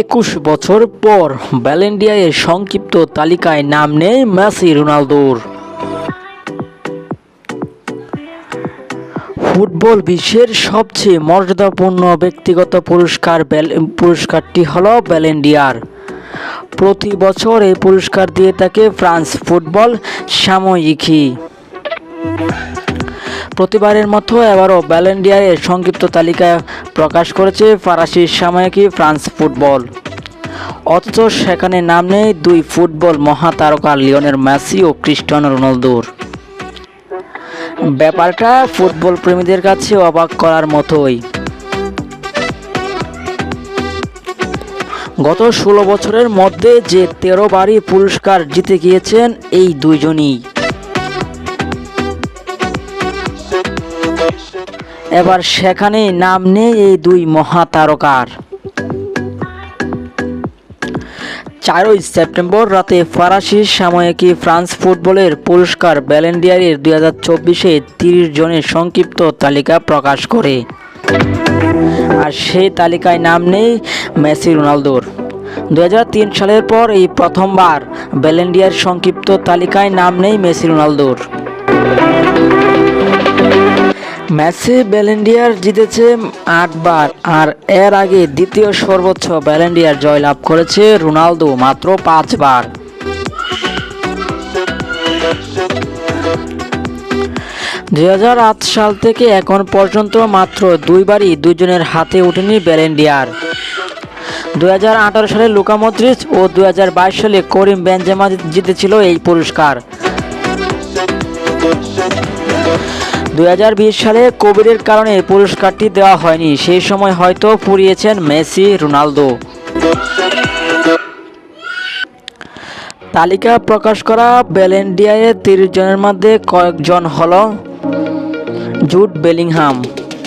একুশ বছর পর ব্যালেন্ডিয়ায় সংক্ষিপ্ত তালিকায় নাম নেই মেসি রোনালদোর। ফুটবল বিশ্বের সবচেয়ে মর্যাদাপূর্ণ ব্যক্তিগত পুরস্কার পুরস্কারটি হল ব্যালেন্ডিয়ার। প্রতি বছর এই পুরস্কার দিয়ে থাকে ফ্রান্স ফুটবল সাময়িকী। প্রতিবারের মতো এবারও ব্যালেন্ডিয়ারের সংক্ষিপ্ত তালিকা প্রকাশ করেছে ফরাসি সাময়িকী ফ্রান্স ফুটবল। অথচ সেখানে নাম নেই দুই ফুটবল মহাতারকা লিওনের মেসি ও ক্রিস্টিয়ানো রোনালদোর। ব্যাপারটা ফুটবল প্রেমীদের কাছে অবাক করার মতোই। গত ষোলো বছরের মধ্যে যে তেরো বারই পুরস্কার জিতে গিয়েছেন এই দুইজনই। এবার সেখানে নাম নেই এই দুই মহাতারকার। চারই সেপ্টেম্বর রাতে ফরাসি সাময়িকী ফ্রান্স ফুটবলের পুরস্কার ব্যালেন্ডিয়ারের দুই হাজার চব্বিশে তিরিশ জনের সংক্ষিপ্ত তালিকা প্রকাশ করে। আর সেই তালিকায় নাম নেই মেসি রোনালদোর। দু হাজার তিন সালের পর এই প্রথমবার ব্যালেন্ডিয়ার সংক্ষিপ্ত তালিকায় নাম নেই মেসি রোনালদোর। মেসি ব্যালেন্ডিয়ার জিতেছে আটবার আর এর আগে দ্বিতীয় সর্বোচ্চ ব্যালেন্ডিয়ার জয়লাভ করেছে রোনালদো মাত্র পাঁচবার। দু হাজার আট সাল থেকে এখন পর্যন্ত মাত্র দুইবারই দুইজনের হাতে ওঠেনি ব্যালেন্ডিয়ার। দু হাজার আঠারো সালে লুকা মদ্রিচ ও দু হাজার বাইশ সালে করিম বেনজেমা জিতেছিল এই পুরস্কার। দু হাজার বিশ সালে কোভিডের কারণে পুরস্কারটি দেওয়া হয়নি। সেই সময় হয়তো পুড়িয়েছেন মেসি, রোনালদো। তালিকা প্রকাশ করা ব্যালেন্ডিয়ায় তিরিশ জনের মধ্যে কয়েকজন হল Jude Bellingham,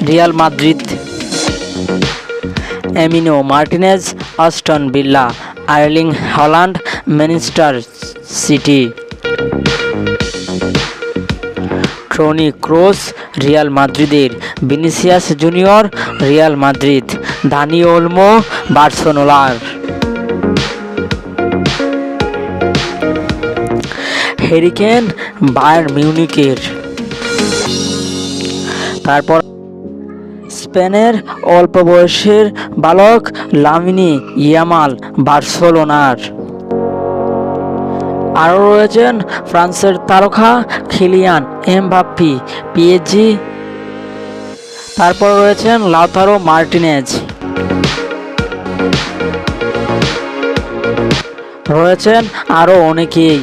Real Madrid, amino Martinez, Aston Villa Erling Haaland Manchester City. Toni Kroos Real মাদ্রিদের Vinicius Junior, Real Madrid, Dani Olmo, বার্সেলোনার। হেরিকেন বায়ার মিউনিকের তারপর স্পেনের অল্প বয়সের বালক লামিনি ইয়ামাল, বার্সেলোনার। আরও রয়েছেন ফ্রান্সের তারকা খিলিয়ান এমবাপ্পি পিএজি তারপর রয়েছেন লাউথারো মার্টিনেজ। রয়েছেন আরও অনেকেই।